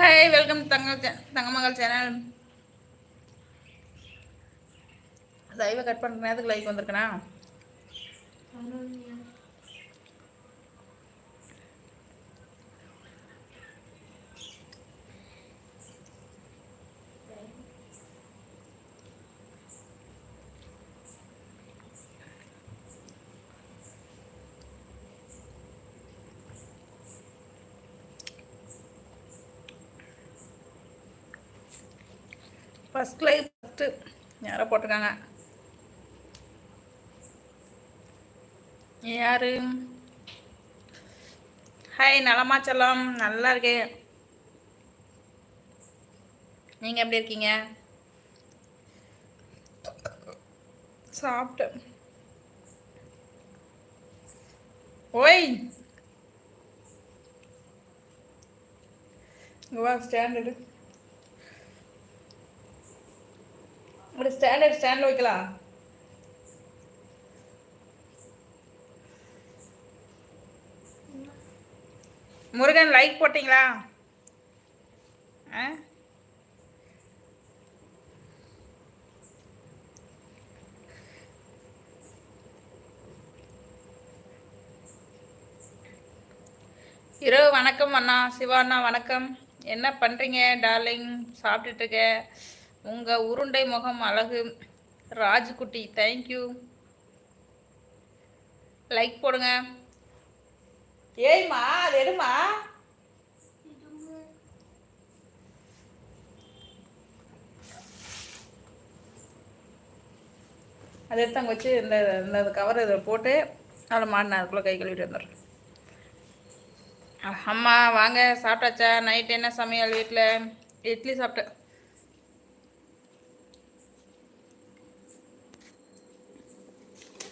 Hi welcome தங்க தங்கமகள் channel லைவை cut பண்ணுற நேரத்துக்கு லைக் வந்திருக்கேனா ஃபஸ்ட் லைவ் ஃபஸ்ட்டு யாரோ போட்டிருக்காங்க. யாரு? ஹாய் நலமா செல்லம். நல்லா இருக்கேன் நீங்கள் எப்படி இருக்கீங்க? சாப்பிட்டேன் ஓய். கோவா வா ஸ்டாண்டர்டு ஒரு ஸ்டாண்டர்ட் ஸ்டாண்டில் வைக்கலாம். முருகன் லைக் போட்டிங்களா? ஆ? இரவு வணக்கம் அண்ணா சிவா அண்ணா வணக்கம். என்ன பண்ணுறீங்க டார்லிங் சாப்பிட்டுட்டு இருக்க. உங்கள் உருண்டை முகம் அழகு. ராஜ்குட்டி தேங்க்யூ லைக் போடுங்க. ஏய்மா அது எடுமா? அதை எடுத்து அங்கே வச்சு இந்த இந்த கவர் இதில் போட்டு அதில் மாடினேன் அதுக்குள்ளே கை கழுவிட்டு வந்துடுறேன். அம்மா வாங்க சாப்பிட்டாச்சா? நைட் என்ன சமையல் வீட்டில் இட்லி சாப்பிட்டேன்.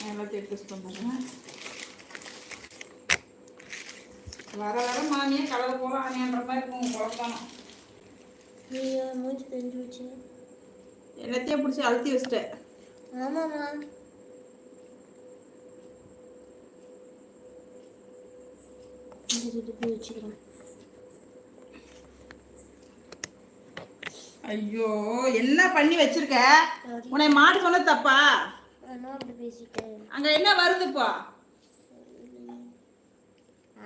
எல்லாத்தையும் ட்விஸ்ட் பண்ணுறேன் வர வர மானியே கலர் போல ஆனியன்ற மாதிரி இருக்கும் குழப்பம் நீ மூஞ்சி தெரிஞ்சு வச்சு எல்லாத்தையும் பிடிச்சி அழுத்தி வச்சிட்டேன். ஆமாம்மா. வச்சுக்கிறேன். ஐயோ என்ன பண்ணி வச்சிருக்க? உன்னை மாடு சொன்னது தப்பா? நான் அப்படி பேசிட்டேன் அங்க என்ன வருது இப்போ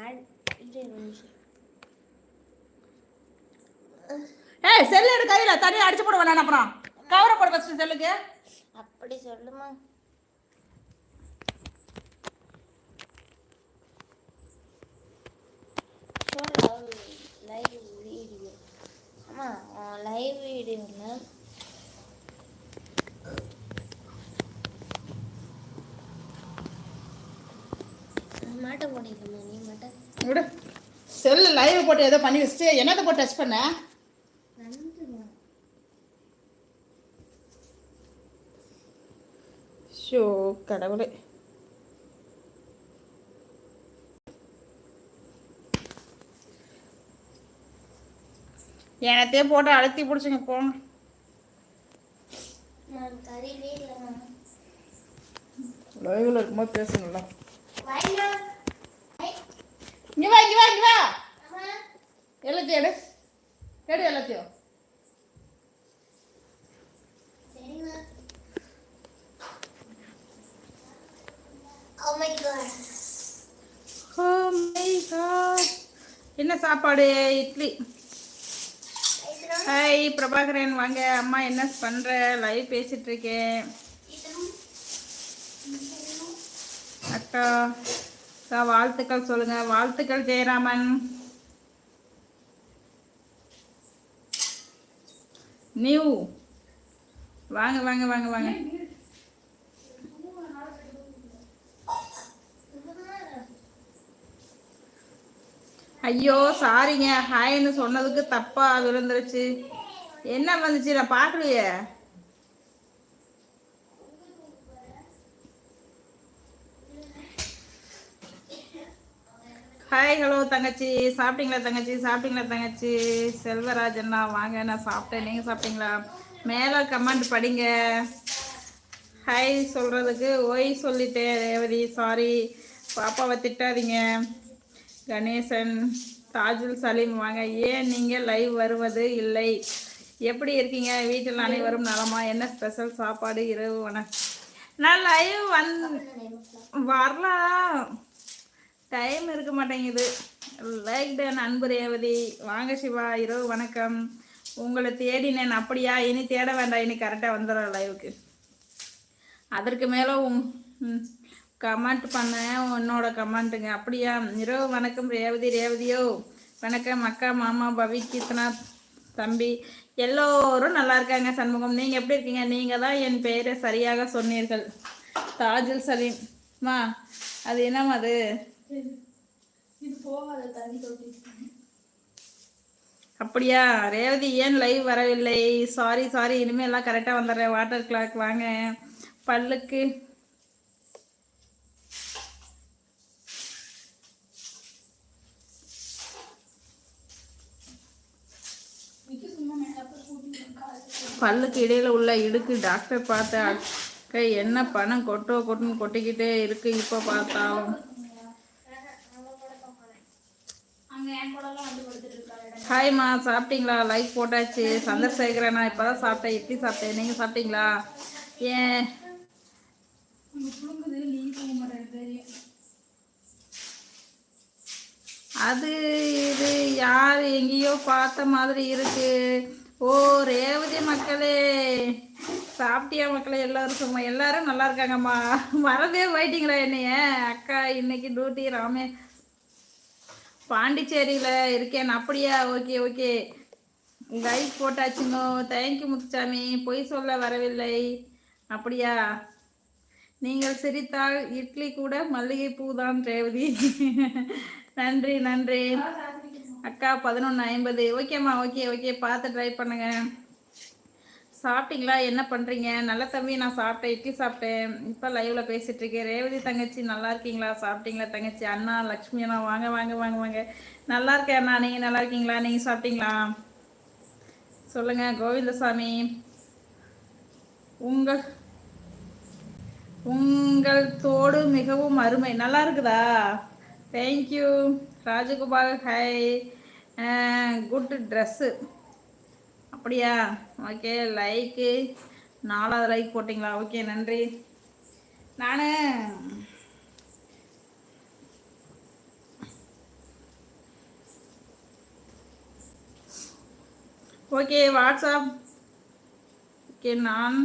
ஆட் இது ஒரு நிமிஷம். ஏய் செல்லு எடு கையில. தனியாக அடிச்சு போட வேணாம் அப்புறம். கவரை போட ஃபஸ்ட்டு செல்லுக்கு. அப்படி சொல்லுமா. லைவ் வீடியோ ஆமாம் லைவ் வீடியோவில் மாட்ட போட்டிருக்கமா நீ மாட்ட. விடு. செல்லு லைவ் போட்டு ஏதோ பண்ணி வச்சுட்டு என்னத்தை போட்டு டச் பண்ண? ஷோ கடவுளே. எனத்தையே போட்டு அழுத்தி பிடிச்சிங்க போங்க லைவில் இருக்கும்போது பேசணும்ல. இங்க வா இங்க வா இங்க வா. எல்லாத்தையும் எடு. எடு எல்லாத்தையும். Oh. Oh. என்ன சாப்பாடு? இட்லி. ஹாய் பிரபாகரன். வாங்க. அம்மா என்ன பண்ற? லைவ் பேசிட்டு இருக்கேன். அக்கா. அக்கா வாழ்த்துக்கள் சொல்லுங்க. வாழ்த்துக்கள் ஜெயராமன். நியூ. வாங்க வாங்க வாங்க வாங்க. ஐயோ சாரிங்க. ஹாய்னு சொன்னதுக்கு தப்பா விழுந்துருச்சு. என்ன வந்துச்சு? நான் பார்க்கலையே. ஹாய் ஹலோ தங்கச்சி. சாப்பிட்டீங்களா தங்கச்சி? சாப்பிட்டீங்களா தங்கச்சி? செல்வராஜ் அண்ணா வாங்க நான் சாப்பிட்டேன். நீங்கள் சாப்பிட்டீங்களா? மேலே கமெண்ட் படிங்க. ஹாய் சொல்கிறதுக்கு ஓய் சொல்லிட்டேன் ரேவதி. சாரி பாப்பாவை திட்டாதீங்க. கணேசன் தாஜுல் சலீம் வாங்க. ஏன் நீங்கள் லைவ் வருவது இல்லை? எப்படி இருக்கீங்க? வீட்டில் அனைவரும் நலமா? என்ன ஸ்பெஷல் சாப்பாடு? இரவு வணக்கம் நான் லைவ் வந் வரலாம் டைம் இருக்க மாட்டேங்குது. லைக் டன் அன்பு ரேவதி வாங்க சிவா இரவு வணக்கம். உங்களை தேடினேன் அப்படியா? இனி தேட வேண்டாம். இனி கரெக்டாக வந்துடுறேன் லைவுக்கு அதற்கு மேலே உங் கமெண்ட் பண்ணேன் உன்னோட கமெண்ட்டுங்க அப்படியா? இரவு வணக்கம் ரேவதி ரேவதியோ. வணக்கம் அக்கா மாமா பவி கீர்த்தனா தம்பி. எல்லோரும் நல்லா இருக்காங்க சண்முகம். நீங்கள் எப்படி இருக்கீங்க? நீங்கள் தான் என் பெயரை சரியாக சொன்னீர்கள். தாஜுல் சலீம். மா அது என்னம்மா அது? அப்படியா? ரேவதி ஏன் லைவ் வரவில்லை? சாரி சாரி இனிமேல் எல்லாம் கரெக்டாக வந்துடுறேன். வாட்டர் கிளாக் வாங்க. பல்லுக்கு. பல்லுக்கு இடையில உள்ள இடுக்கு டாக்டர் பார்த்த அக்கா என்ன பணம் கொட்டோ கொட்டுன்னு கொட்டிக்கிட்டே இருக்கு. இப்போ பார்த்தாலும். ஹாய்மா சாப்பிட்டீங்களா? லைக் போட்டாச்சு. சந்திரசேகரன் நான் இப்போ தான் சாப்பிட்டேன். இட்லி சாப்பிட்டேன். நீங்கள் சாப்பிட்டீங்களா? ஏன்? அது இது யார் எங்கேயோ பார்த்த மாதிரி இருக்கு. ஓ ரேவதி மக்களே. சாப்பிட்டியா மக்களே? எல்லாரும் சும்மா எல்லாரும் நல்லா இருக்காங்கம்மா. மறந்தே போயிட்டீங்களா என்னைய? அக்கா இன்னைக்கு டியூட்டி ராமே பாண்டிச்சேரியில் இருக்கேன். அப்படியா? ஓகே ஓகே லைக் போட்டாச்சுங்கோ தேங்க்யூ முத்துசாமி. பொய் சொல்ல வரவில்லை. அப்படியா? நீங்கள் சிரித்தால் இட்லி கூட மல்லிகைப்பூ தான் ரேவதி. நன்றி நன்றி. அக்கா பதினொன்று ஐம்பது. ஓகேம்மா ஓகே ஓகே பார்த்து ட்ரை பண்ணுங்க. சாப்பிட்டீங்களா? என்ன பண்ணுறீங்க நல்ல தம்பி நான் சாப்பிட்டேன். இட்லி சாப்பிட்டேன். இப்போ லைவில் பேசிகிட்டு இருக்கேன். ரேவதி தங்கச்சி நல்லா இருக்கீங்களா? சாப்பிட்டீங்களா தங்கச்சி? அண்ணா லக்ஷ்மி அண்ணா வாங்க வாங்க வாங்க வாங்க. நல்லா இருக்கேன் அண்ணா. நீங்கள் நல்லா இருக்கீங்களா? நீங்கள் சாப்பிட்டீங்களா? சொல்லுங்கள் கோவிந்தசாமி. உங்கள் உங்கள் தோடு மிகவும் அருமை. நல்லா இருக்குதா? Thank you Rajagopal hi good dress அப்படியா? ஓகே லைக்கு நாலாவது லைக் போட்டிங்களா? ஓகே நன்றி. நான் ஓகே வாட்ஸ்அப் ஓகே நான்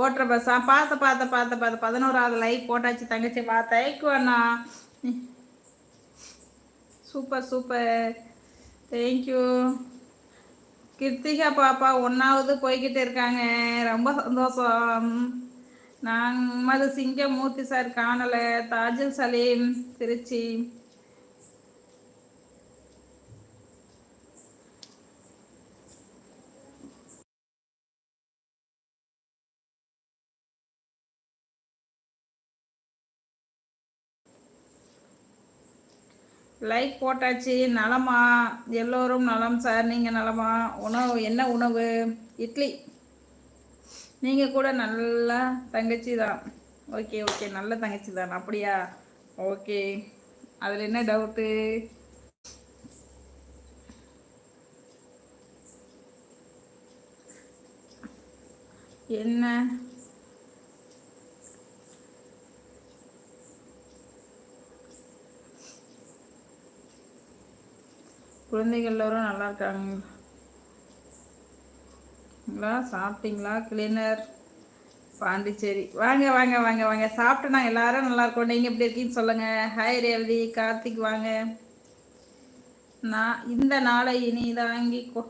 ஓட்டுற பஸ்ஸா பார்த்த பார்த்த பார்த்த பார்த்த பதினோராவது லைக் போட்டாச்சு தங்கச்சி. பார்த்தேன் தேய்க்கு அண்ணா. Super super thank you Kiruthika பாப்பா ஒன்றாவது போய்கிட்டு இருக்காங்க. ரொம்ப சந்தோஷம். நமது சிங்கம் மூர்த்தி சார் காணலை. தாஜல் சலீம் திருச்சி. லைக் போட்டாச்சு நலமா? எல்லோரும் நலம் சார் நீங்கள் நலமா? உணவு என்ன உணவு? இட்லி. நீங்கள் கூட நல்ல தங்கச்சி தான். ஓகே ஓகே நல்ல தங்கச்சி தான். அப்படியா? ஓகே அதில் என்ன டவுட்டு என்ன? குழந்தைகள் எல்லோரும் நல்லா இருக்காங்களா சாப்பிட்டீங்களா? கிளீனர் பாண்டிச்சேரி. வாங்க வாங்க வாங்க வாங்க. சாப்பிட்டு நாங்கள் எல்லாரும் நல்லா இருக்கோம். நீங்கள் எப்படி இருக்கீங்கன்னு சொல்லுங்கள் ஹாய் ரேவதி கார்த்திக் வாங்க. நான் இந்த நாளை இனி தாங்கி கொ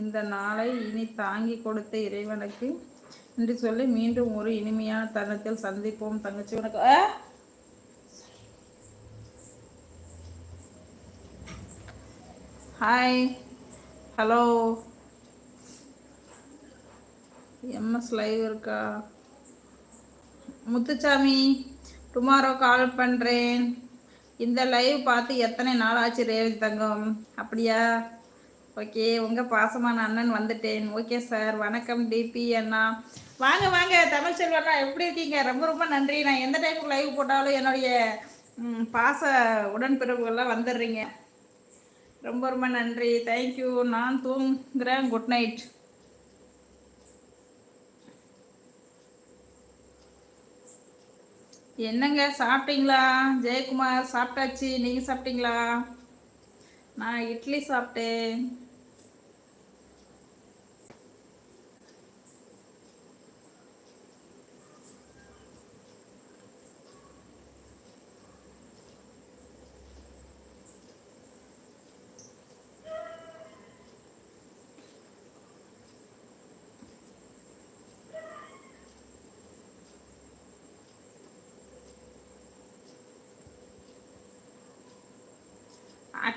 இந்த நாளை இனி தாங்கி கொடுத்த இறைவனுக்கு என்று சொல்லி மீண்டும் ஒரு இனிமையான தருணத்தில் சந்திப்போம். தங்கச்சி உனக்கு ஹாய் ஹலோ எம்எஸ் லைவ் இருக்கா? முத்துச்சாமி டுமாரோ கால் பண்ணுறேன் இந்த லைவ் பார்த்து எத்தனை நாள் ஆச்சு ரேவதி தங்கம்? அப்படியா? ஓகே உங்கள் பாசமான அண்ணன் வந்துட்டேன். ஓகே சார் வணக்கம் டிபி அண்ணா. வாங்க வாங்க. தமிழ் செல்வண்ணா எப்படி இருக்கீங்க? ரொம்ப ரொம்ப நன்றி. நான் எந்த டைமுக்கு லைவ் போட்டாலும் என்னுடைய பாச உடன்பிறப்புகள்லாம் வந்துடுறீங்க. ரொம்ப ரொம்ப நன்றி. தேங்க்யூ நான் தூங்குறேன். குட் நைட் என்னங்க சாப்பிட்டீங்களா? ஜெயக்குமார் சாப்பிட்டாச்சு. நீங்கள் சாப்பிட்டீங்களா? நான் இட்லி சாப்பிட்டேன்.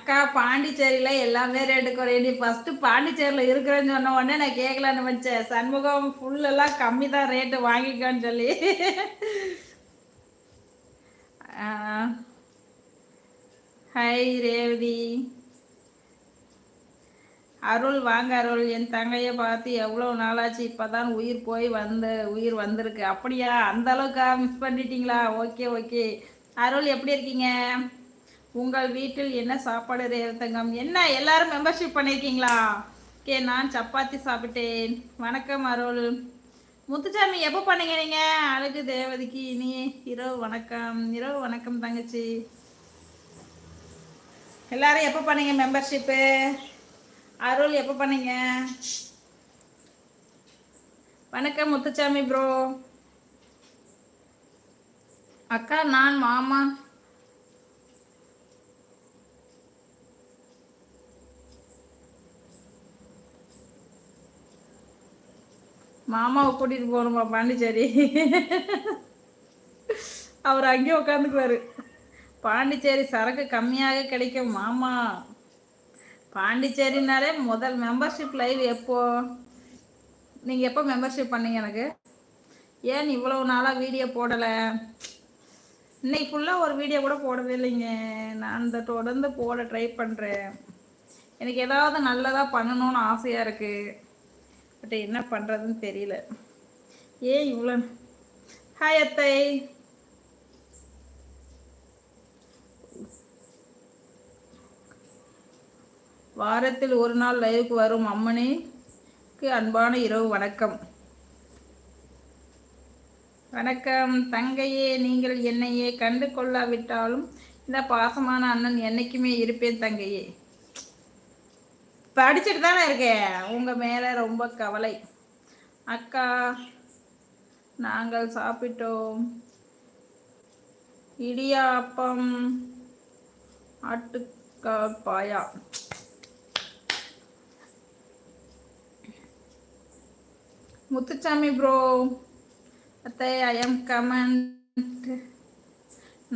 அக்கா பாண்டிச்சேரியில் எல்லாமே ரேட்டு குறையுது ஃபஸ்ட்டு பாண்டிச்சேரியில் இருக்கிறேன்னு சொன்ன உடனே நான் கேட்கலான்னு வச்சேன் சண்முகம் ஃபுல்லெல்லாம் கம்மி தான் ரேட்டு வாங்கிக்கோன்னு சொல்லி. ஹாய் ரேவதி. அருள் வாங்க அருள். என் தங்கையை பார்த்து எவ்வளோ நாளாச்சு இப்போ தான் உயிர் போய் வந்து உயிர் வந்திருக்கு. அப்படியா? அந்த அளவுக்கா மிஸ் பண்ணிட்டீங்களா? ஓகே ஓகே அருள் எப்படி இருக்கீங்க? உங்கள் வீட்டில் என்ன சாப்பாடு ரேவத்தங்கம் என்ன எல்லாரும் மெம்பர்ஷிப் பண்ணியிருக்கீங்களா ஓகே நான் சப்பாத்தி சாப்பிட்டேன். வணக்கம் அருள். முத்துச்சாமி எப்போ பண்ணீங்க நீங்கள் அழகு தேவதிக்கு இனி இரவு வணக்கம். இரவு வணக்கம் தங்கச்சி. எல்லாரும் எப்போ பண்ணீங்க மெம்பர்ஷிப்பு அருள் எப்போ பண்ணீங்க? வணக்கம் முத்துச்சாமி ப்ரோ அக்கா நான் மாமா. மாமாவை கூட்டிட்டு போகணுமா பாண்டிச்சேரி? அவர் அங்கேயே உட்காந்துக்குவாரு பாண்டிச்சேரி சரக்கு கம்மியாக கிடைக்கும் மாமா. பாண்டிச்சேரினாலே முதல் மெம்பர்ஷிப் லைவ் எப்போ? நீங்கள் எப்போ மெம்பர்ஷிப் பண்ணீங்க எனக்கு? ஏன் இவ்வளவு நாளாக வீடியோ போடலை? இன்னைக்கு ஃபுல்லாக ஒரு வீடியோ கூட போடவே இல்லைங்க. நான் அந்த தொடர்ந்து போட ட்ரை பண்ணுறேன் எனக்கு ஏதாவது நல்லதாக பண்ணணும்னு ஆசையாக இருக்குது பட் என்ன பண்ணுறதுன்னு தெரியல. ஏன் இவ்வளோ ஹாய் அத்தை. வாரத்தில் ஒரு நாள் லைவுக்கு வரும் அம்மனுக்கு அன்பான இரவு வணக்கம். வணக்கம். தங்கையே நீங்கள் என்னையே கண்டு கொள்ளாவிட்டாலும் இந்த பாசமான அண்ணன் என்னைக்குமே இருப்பேன் தங்கையே. படிச்சுட்டு தானே இருக்கேன். உங்கள் மேலே ரொம்ப கவலை. அக்கா நாங்கள் சாப்பிட்டோம். இடியாப்பம் ஆட்டுக்கால் பாயா முத்துச்சாமி ப்ரோ அத்தை ஐ எம் கமெண்ட்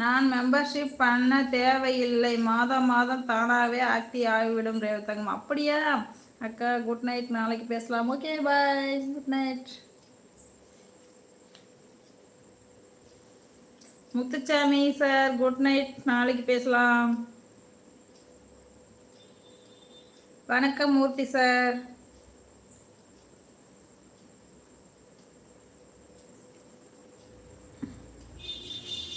நான் மெம்பர்ஷிப் பண்ண தேவையில்லை. மாதம் மாதம் தானாகவே ஆக்டி ஆகிவிடும் ரேவதங்கம் அப்படியா? அக்கா குட் நைட் நாளைக்கு பேசலாம். Okay bye good night Muthusamy sir good night நாளைக்கு பேசலாம். வணக்கம் மூர்த்தி சார்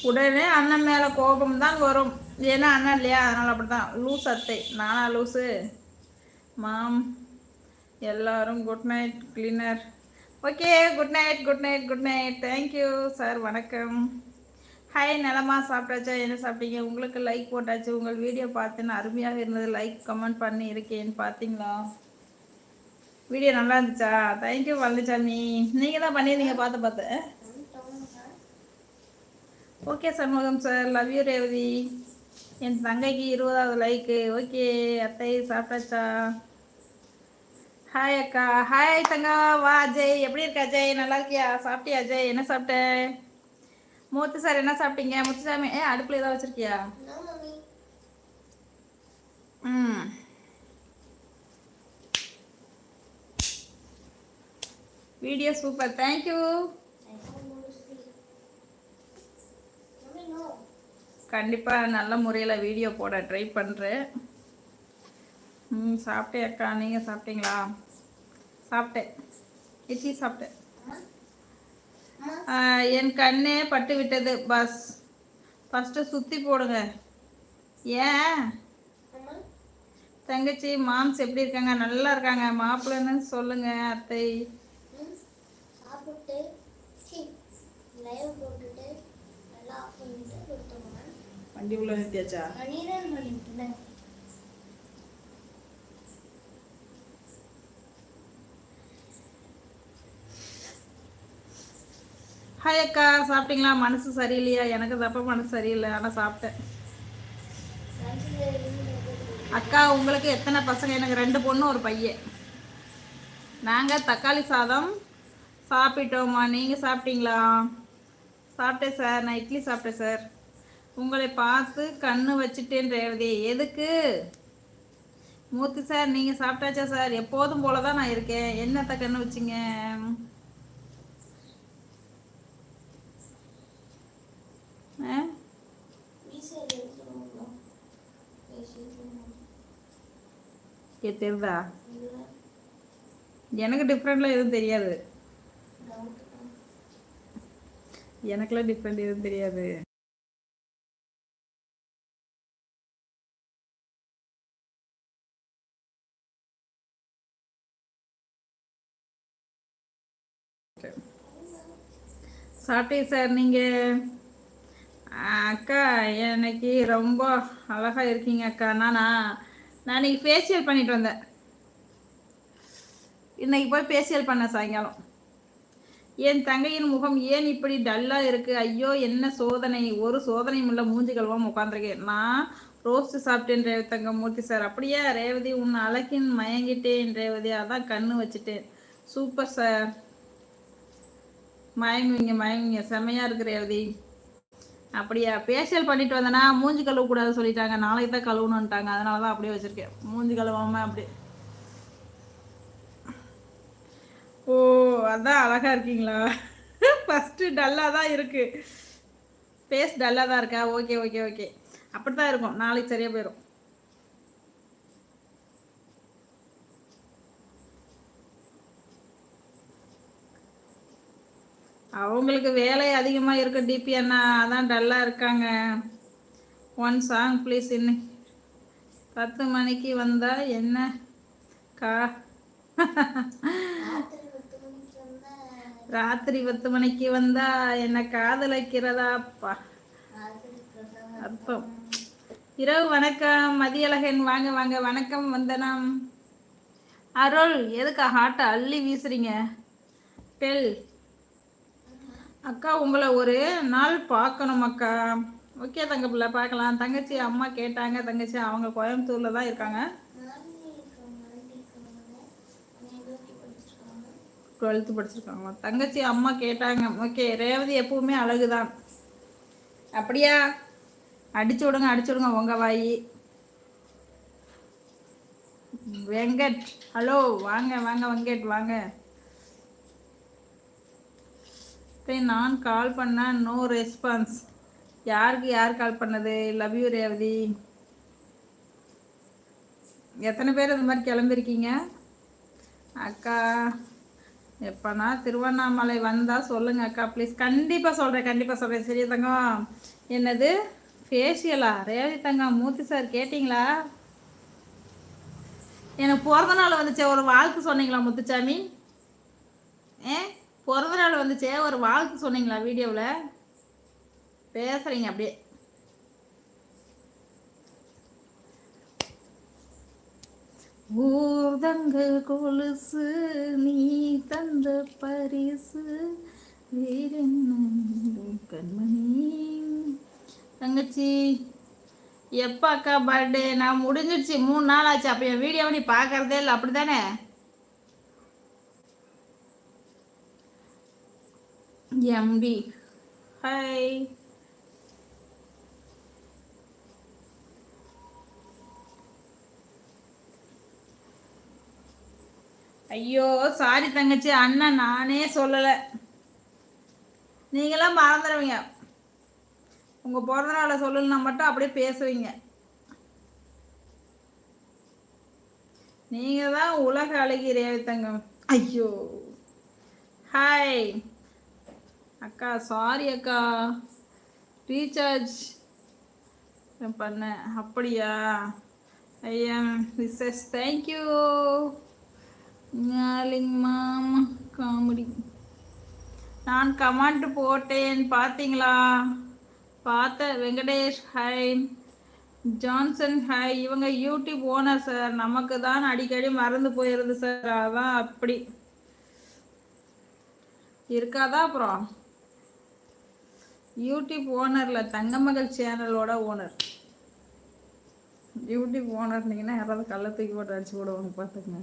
உடனே அண்ணன் மேலே கோபம் தான் வரும். ஏன்னா அண்ணன் இல்லையா? அதனால் அப்படி தான் லூஸ் அத்தை. நானா லூஸு மாம் எல்லாரும் good night cleaner okay good night good night good night thank you sir வணக்கம். ஹாய் நிலமா சாப்பிட்டாச்சா? என்ன சாப்பிட்டீங்க? உங்களுக்கு லைக் போட்டாச்சு. உங்கள் வீடியோ பார்த்தேன்னு அருமையாக இருந்தது. லைக் கமெண்ட் பண்ணி இருக்கேன்னு பார்த்தீங்களா? வீடியோ நல்லா இருந்துச்சா? தேங்க்யூ பழனிசாமி நீங்கள் தான் பண்ணியிருந்தீங்க பார்த்து பார்த்து. Okay Shanmugam sir. Love you Revathi. என் தங்கைக்கு இருபதாவது லைக்கு ஓகே அத்தை சாப்பிட்டாச்சா? ஹாய் அக்கா. ஹாய் தங்கா. வா அஜய். எப்படி இருக்க அஜய்? நல்லா இருக்கியா? சாப்பிட்டியா அஜய்? என்ன சாப்பிட்ட? மூத்து சார் என்ன சாப்பிட்டீங்க? முத்துசாமி ஏ அடுப்பில் ஏதாவது வச்சிருக்கியா? ம். வீடியோ சூப்பர் தேங்க்யூ கண்டிப்பாக நல்ல முறையில் வீடியோ போட ட்ரை பண்ணுறேன் ம் சாப்பிட்டேன் அக்கா. நீங்கள் சாப்பிட்டீங்களா? சாப்பிட்டேன். இட்லி சாப்பிட்டேன். என் கண்ணே பட்டு விட்டது பஸ் ஃபஸ்ட்டு சுற்றி போடுங்க. ஏன்? தங்கச்சி மாம்ஸ் எப்படி இருக்காங்க? நல்லா இருக்காங்க. மாப்பிள்ளன்னு சொல்லுங்க அத்தை ம் சாப்பிட்டு சி லைவ் போட்டுட்டு நல்லா ஆஃப் பண்ணிட்டு கொடுத்தோம்னா வண்டி உள்ள நிறுத்தியாச்சா? ஹாய் அக்கா சாப்பிட்டீங்களா? மனசு சரியில்லையா? எனக்கு தப்ப மனசு சரியில்லை. ஆனால் சாப்பிட்டேன். அக்கா உங்களுக்கு எத்தனை பசங்க? எனக்கு ரெண்டு பொண்ணு ஒரு பையன். நாங்கள் தக்காளி சாதம் சாப்பிட்டோம்மா. நீங்கள் சாப்பிட்டீங்களா? சாப்பிட்டேன் சார். நான் இட்லி சாப்பிட்டேன் சார். உங்களை பார்த்து கண்ணு வச்சுட்டேன் ரேவதி எதுக்கு? மூர்த்தி சார் நீங்கள் சாப்பிட்டாச்சா சார்? எப்போதும் போல தான் நான் இருக்கேன். என்னத்த கண்ணு வச்சிங்க? ஏ தெரியுதா எனக்கு டிஃப்ரெண்ட்லாம் எதுவும் தெரியாது. எனக்குலாம் டிஃப்ரெண்ட் எதுவும் தெரியாது. சாப்பிட்டேன் சார் நீங்கள் அக்கா எனக்கு ரொம்ப அழகாக இருக்கீங்க அக்கா. நானா நான் இன்னைக்கு ஃபேஷியல் பண்ணிட்டு வந்தேன். இன்னைக்கு போய் ஃபேஷியல் பண்ணேன் சாயங்காலம். என் தங்கையின் முகம் ஏன் இப்படி டல்லாக இருக்குது ஐயோ என்ன சோதனை? ஒரு சோதனையும் இல்லை மூஞ்சி கழுவாம உட்காந்துருக்கேன் நான் ரோஸ்ட் சாப்பிட்டேன் ரேவதி தங்க மூர்த்தி சார். அப்படியே ரேவதி? உன் அழகின் மயங்கிட்டேன் ரேவதி. அதான் கண்ணு வச்சுட்டேன். சூப்பர் சார் மயங்குவீங்க மயங்குவீங்க. செம்மையா இருக்கிற ரேவதி. அப்படியா? ஃபேஷியல் பண்ணிட்டு வந்தேன்னா மூஞ்சி கழுவ கூடாது சொல்லிட்டாங்க. நாளைக்கு தான் கழுவணுன்ட்டாங்க அதனால தான் அப்படியே வச்சிருக்கேன். மூஞ்சி கழுவாம அப்படியே. ஓ அதான் அழகா இருக்கீங்களா? ஃபஸ்ட்டு டல்லாக தான் இருக்கு. ஃபேஸ் டல்லாக தான் இருக்கா? ஓகே ஓகே ஓகே அப்படி தான் இருக்கும். நாளைக்கு சரியாக போயிடும் அவங்களுக்கு வேலை அதிகமாக இருக்கு டிபி அண்ணா. அதான் டல்லாக இருக்காங்க. ஒன் சாங் ப்ளீஸ் இன்னைக்கு பத்து மணிக்கு வந்தால் என்ன? கா. ராத்திரி பத்து மணிக்கு வந்தா என்னை என்ன காதலிக்கிறதாப்பா? அர்த்தம். இரவு வணக்கம். மதியழகன் வாங்க வாங்க. வணக்கம் வந்தனம். அருள் எதுக்கா ஹாட்டை அள்ளி வீசுறீங்க? டெல் அக்கா உங்களை ஒரு நாள் பார்க்கணும் அக்கா. ஓகே தங்க பிள்ளை பார்க்கலாம். தங்கச்சி அம்மா கேட்டாங்க. தங்கச்சி அவங்க கோயம்புத்தூரில் தான் இருக்காங்க. டுவெல்த்து படிச்சிருக்காங்க டுவெல்த்து படிச்சிருக்காங்களா? தங்கச்சி அம்மா கேட்டாங்க. ஓகே ரேவதி எப்பவுமே அழகு தான் அப்படியா? அடிச்சு விடுங்க அடிச்சு விடுங்க உங்க வாய். வெங்கட் ஹலோ வாங்க வாங்க வெங்கட் வாங்க சரி, நான் கால் பண்ண நோ ரெஸ்பான்ஸ் யாருக்கு யார் கால் பண்ணது? Love you Revathi. எத்தனை பேர் இந்த மாதிரி கிளம்பிருக்கீங்க? அக்கா எப்போனா திருவண்ணாமலை வந்தால் சொல்லுங்கள் அக்கா ப்ளீஸ் கண்டிப்பாக சொல்கிறேன் கண்டிப்பாக சொல்கிறேன் சரி தங்கம்? என்னது? ஃபேஷியலா ரேவதி தங்கம் மூர்த்தி சார் கேட்டிங்களா? எனக்கு பிறந்த நாள் வந்துச்சே ஒரு வாழ்த்து சொன்னீங்களா முத்துச்சாமி? ஏ பிறந்த நாள் வந்துச்சே ஒரு வாழ்த்து சொன்னீங்களா வீடியோவில்? பேசுகிறீங்க அப்படியே. ஊர்தங்க கொலுசு நீ தந்த பரிசு கண்மணி. தங்கச்சி எப்போ அக்கா பர்த்டே நான் முடிஞ்சிடுச்சு. மூணு நாள் ஆச்சு. அப்போ என் வீடியோவை நீ பார்க்கறதே இல்லை. அப்படி தானே எம்பி ஹாய் ஐயோ சாரி தங்கச்சி. அண்ணன் நானே சொல்லலை. நீங்களாம் மறந்துடுவீங்க உங்கள் பிறந்த நாளை சொல்லலைன்னா மட்டும் அப்படியே பேசுவீங்க. நீங்கள் தான் உலக அழகி ரேவி தங்கம். ஐயோ. ஹாய் அக்கா சாரி அக்கா. ரீசார்ஜ் பண்ணேன். அப்படியா? ஐயா wishes thank you mom comedy நான் கமெண்ட் போட்டேன் பார்த்தீங்களா பார்த்த வெங்கடேஷ் ஹாய் ஜான்சன் ஹாய் இவங்க யூடியூப் ஓனர் சார் நமக்கு தான் அடிக்கடி மறந்து போயிடுது சார் அதான் அப்படி. இருக்காதா அப்புறம்? யூடியூப் ஓனரில் தங்கமகள் சேனலோட ஓனர். யூடியூப் ஓனர் இருந்தீங்கன்னா யாராவது கள்ள தூக்கி போட்டு அடிச்சு போடுவாங்க பார்த்துக்குங்க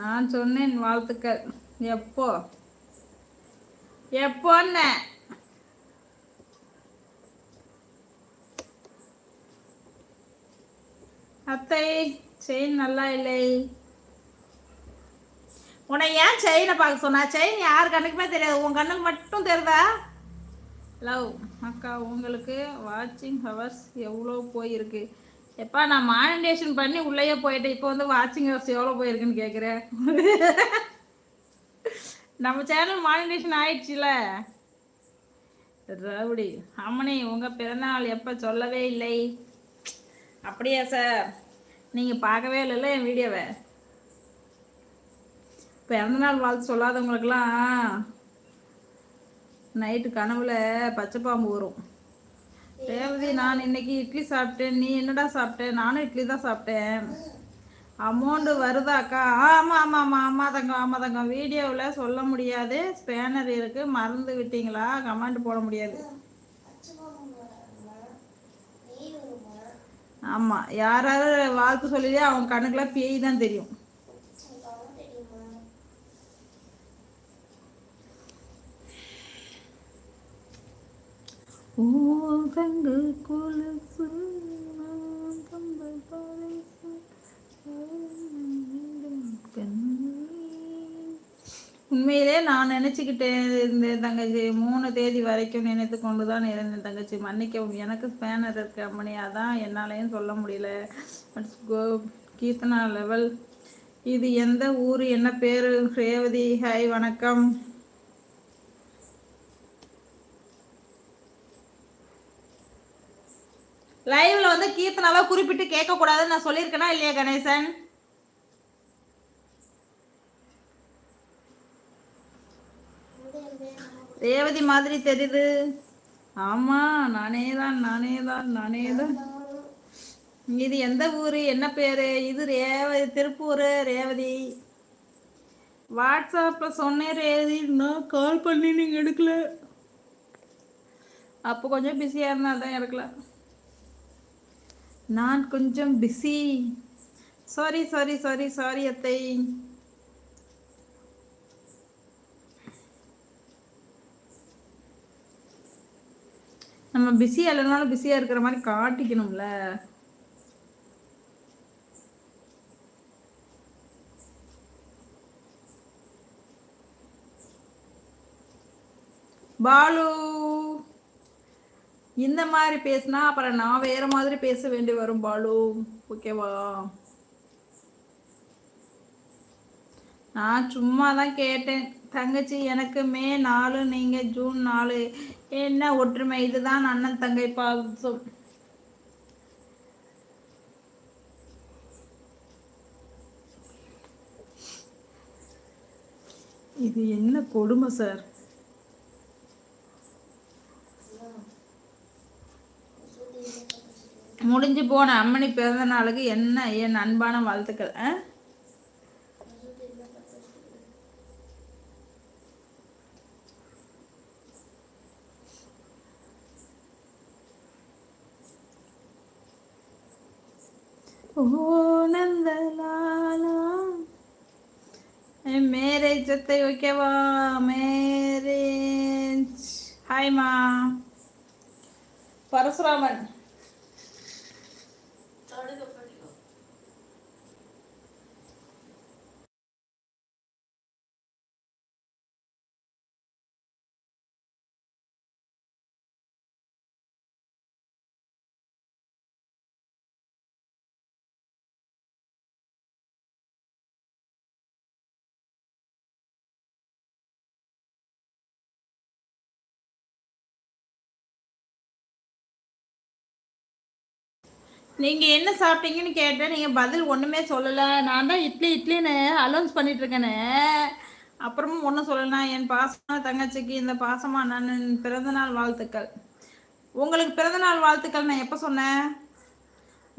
நான் சொன்னேன் வாழ்த்துக்கள். எப்போ? எப்போன்ன? அத்தை செயின் நல்லா இல்லை. உன்னை ஏன் செயினை பார்க்க சொன்னா? செயின் யார் கண்ணுக்குமே தெரியாது. உன் கண்ணுக்கு மட்டும் தெரியுதா? லவ். அக்கா உங்களுக்கு வாட்சிங் ஹவர்ஸ் எவ்வளோ போயிருக்கு? எப்பா நான் மானிடேஷன் பண்ணி உள்ளேயே போயிட்டேன். இப்போ வந்து வாட்சிங் ஹவர்ஸ் எவ்வளோ போயிருக்குன்னு கேட்குறேன் நம்ம சேனல் மானிடேஷன் ஆயிடுச்சுல? ரவுடி அம்மனி உங்கள் பிறந்தநாள் எப்போ சொல்லவே இல்லை. அப்படியா சார் நீங்கள் பார்க்கவே இல்லைல்ல என் வீடியோவை பிறந்தநாள் வாழ்த்து சொல்லாதவங்களுக்கெல்லாம் நைட்டு கனவுல பச்சை பாம்பு வரும். ரேவதி நான் இன்னைக்கு இட்லி சாப்பிட்டேன். நீ என்னடா சாப்பிட்டேன் நானும் இட்லி தான் சாப்பிட்டேன். அமௌண்ட் வருதாக்கா ஆமாம் ஆமாம் ஆமாம் ஆமாம் தங்கம் ஆமாம் தங்கம். வீடியோவில் சொல்ல முடியாது. ஸ்பேனர் இருக்குது மறந்து விட்டீங்களா? கமெண்ட் போட முடியாது. ஆமாம் யாராவது வாழ்த்து சொல்லிதே அவங்க கண்ணுக்கெல்லாம் பேய் தான் தெரியும். ஓ கொலுசு நான் பரிசு உண்மையிலே நான் நினச்சிக்கிட்டேன் இந்த தங்கச்சி. மூணு தேதி வரைக்கும் நினைத்து கொண்டு தான் இருந்தேன் தங்கச்சி. மன்னிக்கவும் எனக்கு ஸ்பேனர் இருக்கு அம்மணி அதான் என்னாலையும் சொல்ல முடியல. பட்ஸ் கோ கீர்த்தனா லெவல் இது எந்த ஊர்? என்ன பேர்? ரேவதி ஹாய் வணக்கம். லைவ்ல வந்து கீர்த்தனாவை குறிப்பிட்டு கேட்கக்கூடாதுன்னு நான் சொல்லியிருக்கேனா இல்லையா கணேசன்? ரேவதி மாதிரி தெரியுது. ஆமா நானே தான் நானே தான் நானே தான் இது எந்த ஊரு என்ன பேரு? இது ரேவதி திருப்பூர் ரேவதி. வாட்ஸ்அப்ல சொன்னேன் ரேவதி. நான் கால் பண்ணி நீங்க எடுக்கல. அப்போ கொஞ்சம் பிஸியாக இருந்தால் தான் எடுக்கல. நான் கொஞ்சம் busy sorry sorry sorry sorry அத்தை. நம்ம பிஸியாக இல்லைனாலும் பிஸியாக இருக்கிற மாதிரி காட்டிக்கணும்ல. பாலு. இந்த மாதிரி பேசினா அப்புறம் நான் வேற மாதிரி பேச வேண்டி வரும் பாலு. ஓகேவா நான் சும்மா தான் கேட்டேன். தங்கச்சி எனக்கு மே நாலு நீங்க ஜூன் நாலு. என்ன ஒற்றுமை? இதுதான் அண்ணன் தங்கை பாசம். இது என்ன கொடுமை சார்? முடிஞ்சு போன அம்மனி பிறந்த நாளுக்கு என்ன என் அன்பான வாழ்த்துக்கள் ஆ? நந்தலாலா மேரேஜ் அத்தை ஓகேவா? மேரேஜ் ஹாய்மா. பரசுராமன். நீங்கள் என்ன சாப்பிட்டீங்கன்னு கேட்டேன். நீங்கள் பதில் ஒன்றுமே சொல்லலை. நான் தான் இட்லி இட்லின்னு அலௌன்ஸ் பண்ணிட்டு அப்புறமும் ஒன்றும் சொல்லலாம் என் பாசமான தங்கச்சிக்கு இந்த பாசமாக நான் பிறந்தநாள் வாழ்த்துக்கள். உங்களுக்கு பிறந்தநாள் வாழ்த்துக்கள் நான் எப்போ சொன்னேன்?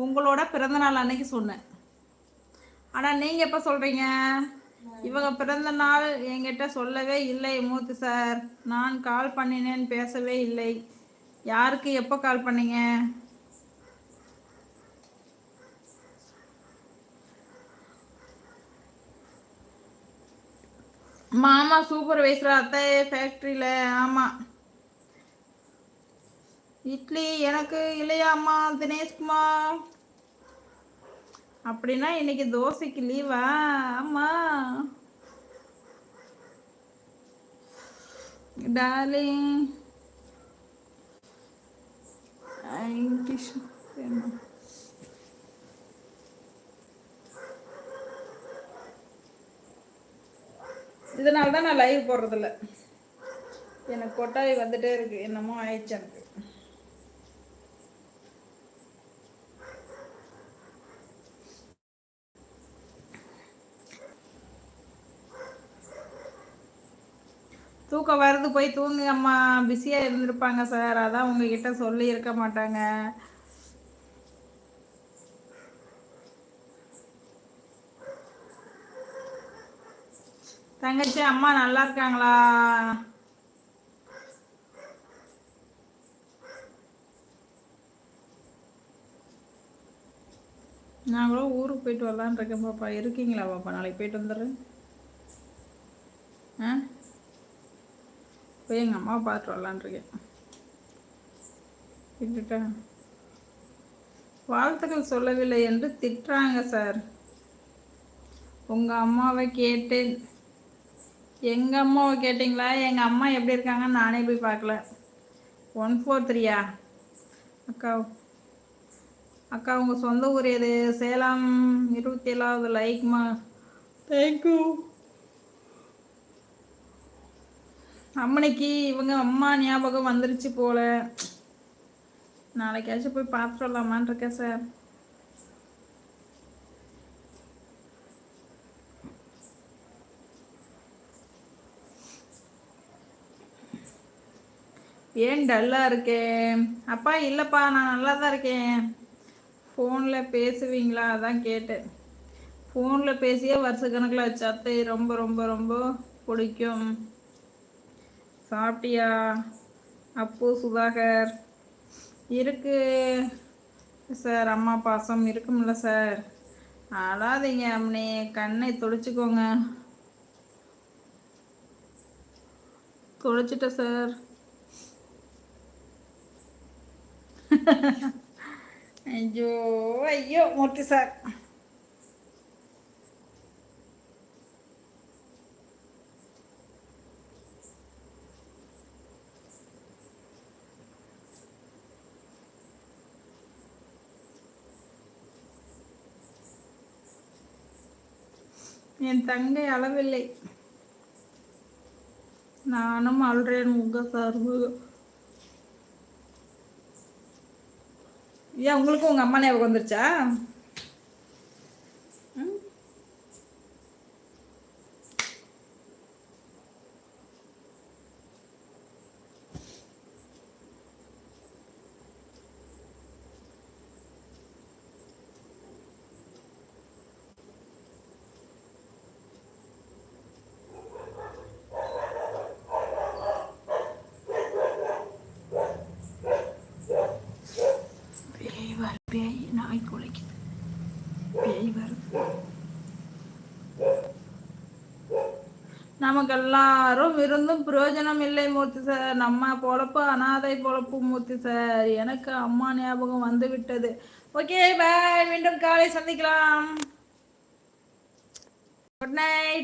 உங்களோட பிறந்தநாள் அன்னைக்கு சொன்னேன். ஆனால் நீங்கள் எப்போ சொல்கிறீங்க இவங்க பிறந்த நாள் என்கிட்ட சொல்லவே இல்லை மூத்து சார். நான் கால் பண்ணினேன் பேசவே இல்லை. யாருக்கு எப்போ கால் பண்ணீங்க? மாமா சூப்பர்வைசர் அத்தை ஃபேக்ட்ரியில் ஆமாம் இட்லி எனக்கு இல்லையாம்மா தினேஷ்குமார். அப்படின்னா இன்னைக்கு தோசைக்கு லீவா ஆமா. டார்லிங் இங்கிலீஷ் வேணும்? இதனால தான் நான் லைவ் போடுறதில்ல. எனக்கு கொட்டாய் வந்துட்டே இருக்கு. என்னமோ ஆயிடுச்சு எனக்கு. தூக்கம் வருது போய் தூங்குங்க அம்மா பிஸியாக இருந்திருப்பாங்க சார் அதான் உங்ககிட்ட சொல்லி இருக்க மாட்டாங்க. தங்கச்சி அம்மா நல்லா இருக்காங்களா? நான் கூட ஊருக்கு போயிட்டு வரலான் இருக்கேன் பாப்பா. இருக்கீங்களா பாப்பா? நாளைக்கு போயிட்டு வந்துடுறேன். ஆ? போய் எங்கள் அம்மாவை பார்த்துட்டு வரலான்ருக்கேன் விட்டுட்டா? வாழ்த்துக்கள் சொல்லவில்லை என்று திட்டுறாங்க சார். உங்கள் அம்மாவை கேட்டேன். எங்கள் அம்மாவை கேட்டிங்களா? எங்கள் அம்மா எப்படி இருக்காங்கன்னு நானே போய் பார்க்கல. ஒன் ஃபோர் த்ரீயா அக்கா அக்கா உங்கள் சொந்த ஊர் எது? சேலம் இருபத்தி ஏழாவது லைக்மா? தேங்க்யூ அம்மனைக்கு இவங்க அம்மா ஞாபகம் வந்துருச்சு போல. நாளைக்காச்சும் போய் பார்த்துட்டு வரலாமான்னு இருக்கேன் சார் ஏன் டல்லாக இருக்கேன் அப்பா இல்லைப்பா நான் நல்லா தான் இருக்கேன். ஃபோனில் பேசுவீங்களா? அதான் கேட்டேன். ஃபோனில் பேசியே வருஷக்கணக்கில் வச்சாத்தை ரொம்ப ரொம்ப ரொம்ப பிடிக்கும். சாப்பிட்டியா? அப்பு சுதாகர். இருக்கு. சார் அம்மா பாசம் இருக்கும்ல சார். அழாதீங்க அம்மனே கண்ணை துடைச்சிக்கோங்க. துடைச்சிட்டேன் சார். ஐயோ ஐயோ மூர்த்தி சார் என் தங்கை அளவில்லை. நானும் அழுறேன் உங்க சார்பு ஏன் உங்களுக்கும் உங்கள் அம்மா ஞாபகம் வந்துருச்சா ம்? பேய் வர பேய் நாய் குலைக்குது பேய் வருது நமக்கு எல்லாரும் இருந்தும் பிரயோஜனம் இல்லை மூர்த்தி சார் நம்ம பொழப்பு அனாதை பொழப்பு மூர்த்தி சார் எனக்கு அம்மா ஞாபகம் வந்து விட்டது ஓகே பாய் மீண்டும் காலை சந்திக்கலாம். Good night